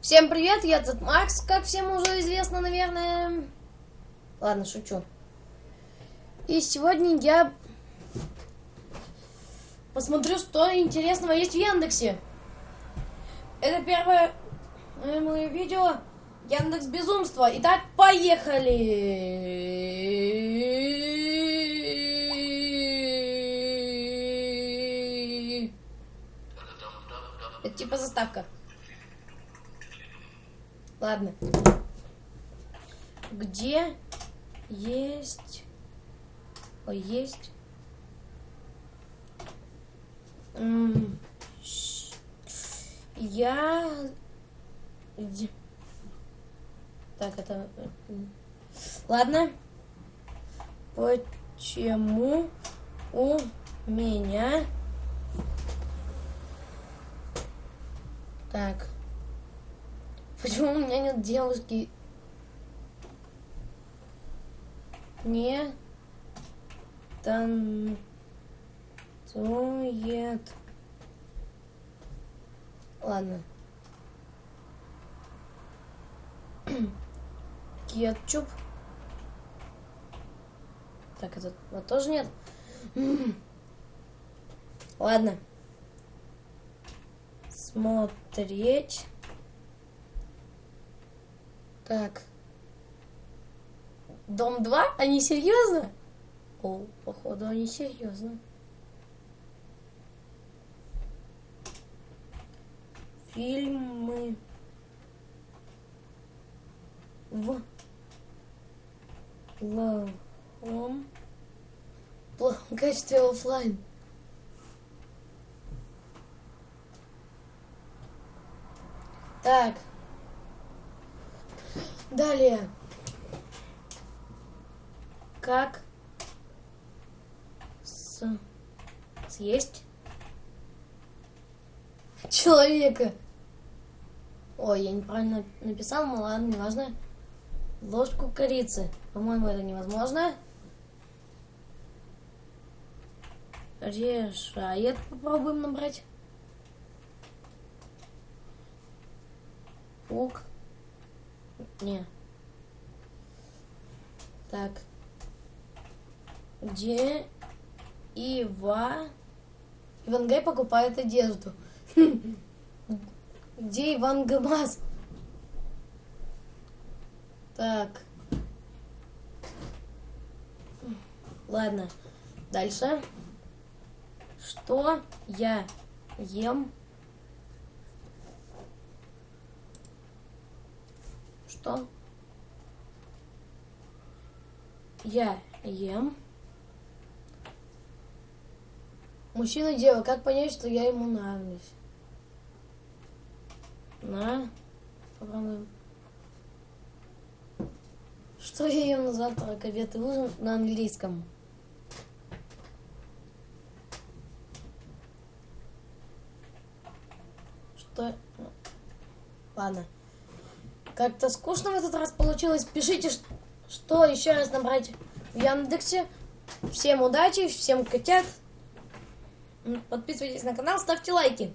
Всем привет, я тут Макс, как всем уже известно, наверное. Ладно, шучу. И сегодня я посмотрю, что интересного есть в Яндексе. Это первое э, мое видео Яндекс Безумство. Итак, поехали! Это типа заставка. Ладно. Где есть... Ой, есть... Я... Так, это... Ладно. Почему у меня... Так. Почему у меня нет девушки? Не танцует. Ладно. Кетчуп. Так, этот вот тоже нет. Ладно. Смотреть. Так. Дом 2? Они серьезно? О, походу, они серьезно. Фильмы в плохом плохом качестве оффлайн. Так. Далее. Как с... съесть человека? Ой, я неправильно написал, ну ладно, неважно. Ложку корицы. По-моему, это невозможно. Решает. Попробуем набрать. Пук. Не. Так. Где Ива... Иван Гай покупает одежду. Где Иван Гамаз? Так. Ладно. Дальше. Что я ем? Что я ем? Мужчина дева, как понять, что я ему нравлюсь? На, попробуем. Что я ем на завтрак, обед и ужин на английском? Что? Ладно. Как-то скучно в этот раз получилось. Пишите, что еще раз набрать в Яндексе. Всем удачи, всем котят. Подписывайтесь на канал, ставьте лайки.